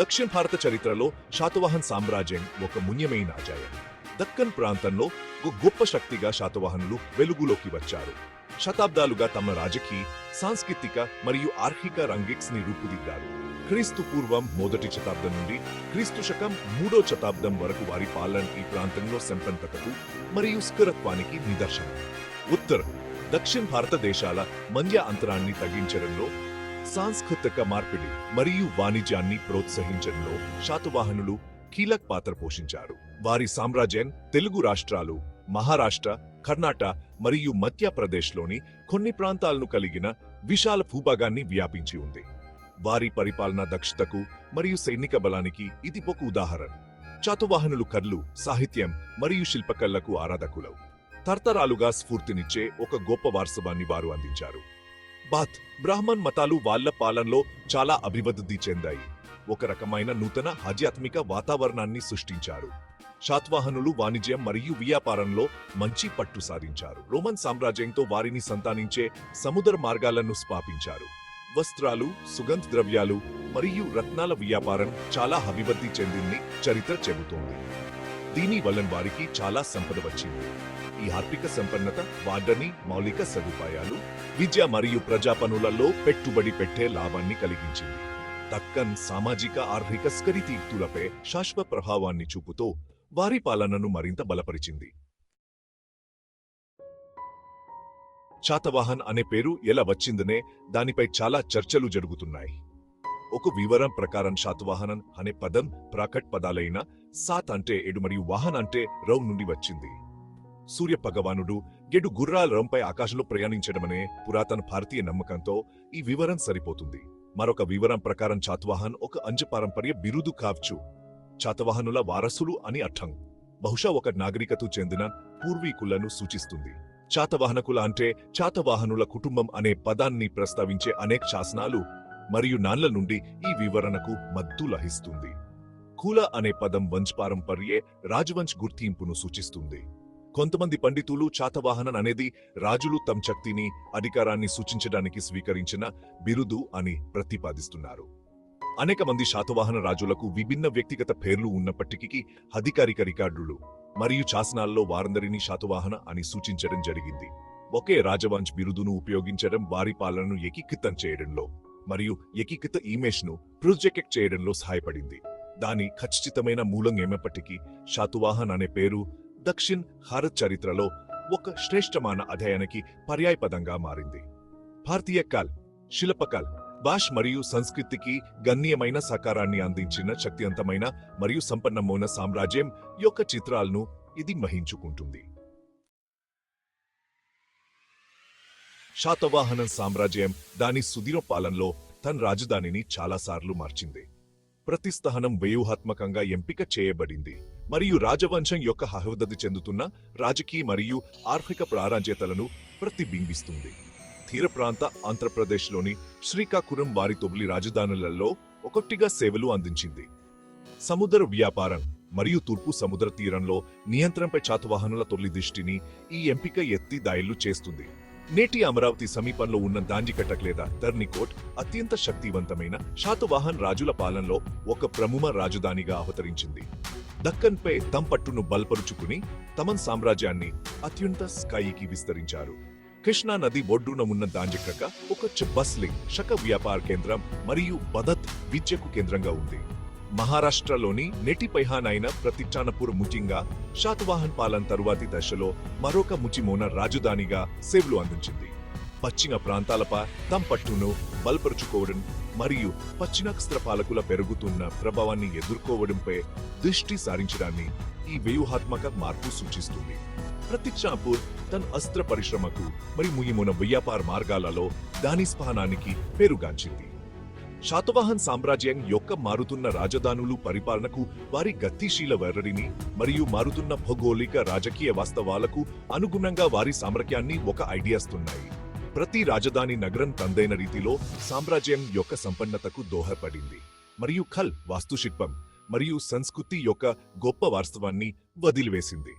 దక్షిణ భారత చరిత్రలో శాతవాహన్ సామ్రాజ్యం ఒక మున్యమైన అజాయం దక్కన్ ప్రాంతంలో ఒక గొప్ప శక్తిగా శాతవాహనులు వెలుగులోకి వచ్చారు. శతాబ్దాలుగా తమ రాజకీయ సాంస్కృతిక మరియు ఆర్థిక రంగిక్స్ని రూపుదిద్దారు. క్రీస్తు పూర్వం మొదటి శతాబ్దం నుండి క్రీస్తు శకం మూడో శతాబ్దం వరకు వారి పాలన ఈ ప్రాంతంలో సంపన్నతకు మరియు స్థిరత్వానికి నిదర్శనం. ఉత్తర దక్షిణ భారతదేశాల మధ్య అంతరాన్ని తగ్గించడంలో సాంస్కృతిక మార్పిడి మరియు వాణిజ్యాన్ని ప్రోత్సహించడంలో శాతవాహనులు కీలక పాత్ర పోషించారు. వారి సామ్రాజ్యం తెలుగు రాష్ట్రాలు మహారాష్ట్ర కర్ణాటక మరియు మధ్యప్రదేశ్లోని కొన్ని ప్రాంతాలను కలిగిన విశాల భూభాగాన్ని వ్యాపించి ఉంది. వారి పరిపాలనా దక్షతకు మరియు సైనిక బలానికి ఇది ఒక ఉదాహరణ. చాతువాహనులు కర్లు సాహిత్యం మరియు శిల్పకళలకు ఆరాధకులు తరతరాలుగా స్ఫూర్తినిచ్చే ఒక గొప్ప వారసవాన్ని వారు అందించారు. బాత్ బ్రాహ్మణ్ మతాలు వాళ్ళ పాలనలో చాలా అభివృద్ధి చెందాయి. ఒక రకమైన నూతన ఆధ్యాత్మిక వాతావరణాన్ని సృష్టించారు. శాత్వాహనులు వాణిజ్యం మరియు వ్యాపారంలో మంచి పట్టు సాధించారు. రోమన్ సామ్రాజ్యంతో వారిని సంతానించే సముద్ర మార్గాలను స్థాపించారు. వస్త్రాలు సుగంధ ద్రవ్యాలు మరియు రత్నాల వ్యాపారం చాలా అభివృద్ధి చెందింది చరిత్ర చెబుతోంది. దీని వలన వారికి చాలా సంపద వచ్చింది. ఈ ఆర్థిక సంపన్నత వార్డని మౌలిక సదుపాయాలు విద్య మరియు ప్రజా పనులలో పెట్టుబడి పెట్టే లాభాన్ని కలిగించింది. దక్కన్ సామాజిక ఆర్థిక స్కరితీర్తులపై శాశ్వత ప్రభావాన్ని చూపుతూ వారి పాలనను మరింత బలపరిచింది. శాతవాహన్ అనే పేరు ఎలా వచ్చిందనే దానిపై చాలా చర్చలు జరుగుతున్నాయి. ఒక వివరం ప్రకారం శాతవాహనం అనే పదం ప్రాకట్ పదాలైన సాత్ అంటే ఏడు మరియు వాహన్ అంటే రౌ నుండి వచ్చింది. సూర్య భగవానుడు గెడు గుర్రాల రంపై ఆకాశంలో ప్రయాణించడమనే పురాతన భారతీయ నమ్మకంతో ఈ వివరం సరిపోతుంది. మరొక వివరం ప్రకారం చాతవాహన్ ఒక అంజపారంపర్య బిరుదు కావచ్చు. చాతవాహనుల వారసులు అని అర్థం. బహుశా ఒక నాగరికత చెందిన పూర్వీకులను సూచిస్తుంది. చాతవాహనకుల అంటే చాతవాహనుల కుటుంబం అనే పదాన్ని ప్రస్తావించే అనేక శాసనాలు మరియు నాన్ల నుండి ఈ వివరణకు మద్దు లహిస్తుంది కూల అనే పదం వంశపారంపర్యే రాజవంశ్ గుర్తింపును సూచిస్తుంది. కొంతమంది పండితులు చాతవాహనన్ అనేది రాజులు తమ శక్తిని అధికారాన్ని సూచించడానికి స్వీకరించిన బిరుదు అని ప్రతిపాదిస్తున్నారు. అనేక మంది శాతవాహన రాజులకు విభిన్న వ్యక్తిగత పేర్లు ఉన్నప్పటికీ అధికారిక రికార్డులు మరియు శాసనాల్లో వారందరినీ శాతవాహన అని సూచించడం జరిగింది. ఒకే రాజవంశ్ బిరుదును ఉపయోగించడం వారి పాలనను ఏకీకృతం చేయడంలో మరియు ఏకీకృత ఇమేజ్ను ప్రొజెక్ట్ చేయడంలో సహాయపడింది. దాని ఖచ్చితమైన మూలం ఏమప్పటికీ శాతువాహన్ అనే పేరు దక్షిణ్ భారత్ చరిత్రలో ఒక శ్రేష్టమైన అధ్యయనకి పర్యాయపదంగా మారింది. భారతీయ కాల్ శిల్పకాల్ భాష్ మరియు సంస్కృతికి గణనీయమైన సకారాన్ని అందించిన శక్తివంతమైన మరియు సంపన్నమైన సామ్రాజ్యం యొక్క చిత్రాలను ఇది మహించుకుంటుంది. శాతవాహనం సామ్రాజ్యం దాని సుదీర పాలనలో తన రాజధానిని చాలాసార్లు మార్చింది. ప్రతిస్థానం వ్యూహాత్మకంగా ఎంపిక చేయబడింది. మరియు రాజవంశం యొక్క అభివృద్ధి చెందుతున్న రాజకీయ మరియు ఆర్థిక ప్రారాజ్యతలను ప్రతిబింబిస్తుంది. తీర ప్రాంత ఆంధ్రప్రదేశ్లోని శ్రీకాకుళం వారి తొబలి రాజధానులలో ఒకటిగా సేవలు అందించింది. సముద్ర వ్యాపారం మరియు తూర్పు సముద్ర తీరంలో నియంత్రణపై చాతవాహనుల తొలి దృష్టిని ఈ ఎంపిక ఎత్తి దాయిలు చేస్తుంది. నేటి అమరావతి సమీపంలో ఉన్న దాంజికటక్ లేదా దర్నికోట్ అత్యంత శక్తివంతమైన శాతవాహన్ రాజుల పాలనలో ఒక ప్రముఖ రాజధానిగా అవతరించింది. దక్కన్పై తమ పట్టును బలపరుచుకుని తమన్ సామ్రాజ్యాన్ని అత్యంత స్కాయికి విస్తరించారు. కృష్ణా నది ఒడ్డున ఉన్న దాంజికక ఒక బస్లింగ్ శక వ్యాపార కేంద్రం మరియు బదత్ విద్యకు కేంద్రంగా ఉంది. మహారాష్ట్రలోని నెటి పైహానైన ప్రతిష్టానపూర్ ముఖ్యంగా శాతవాహన్ పాలన తరువాతి దశలో మరొక ముచిమోన రాజధానిగా సేవలు అందించింది. పశ్చిమ ప్రాంతాలపై తమ పట్టును బలపరుచుకోవడం మరియు పశ్చిమాస్త్ర పాలకుల పెరుగుతున్న ప్రభావాన్ని ఎదుర్కోవడంపై దృష్టి సారించడాన్ని ఈ వ్యూహాత్మక మార్పు సూచిస్తుంది. ప్రతిక్షాపూర్ తన అస్త్ర పరిశ్రమకు మరియు ముయ్యమున వ్యాపార మార్గాలలో దాని స్థానానికి పేరుగాంచింది. శాతవాహన్ సామ్రాజ్యం యొక్క మారుతున్న రాజధానులు పరిపాలనకు వారి గతిశీల వెర్రడిని మరియు మారుతున్న భౌగోళిక రాజకీయ వాస్తవాలకు అనుగుణంగా వారి సామ్రాజ్యాన్ని ఒక ఐడియాస్తున్నాయి ప్రతి రాజధాని నగరం తందైన రీతిలో సామ్రాజ్యం యొక్క సంపన్నతకు దోహదపడింది. మరియు ఖల్ వాస్తుశిల్పం మరియు సంస్కృతి యొక్క గొప్ప వాస్తవాన్ని వదిలివేసింది.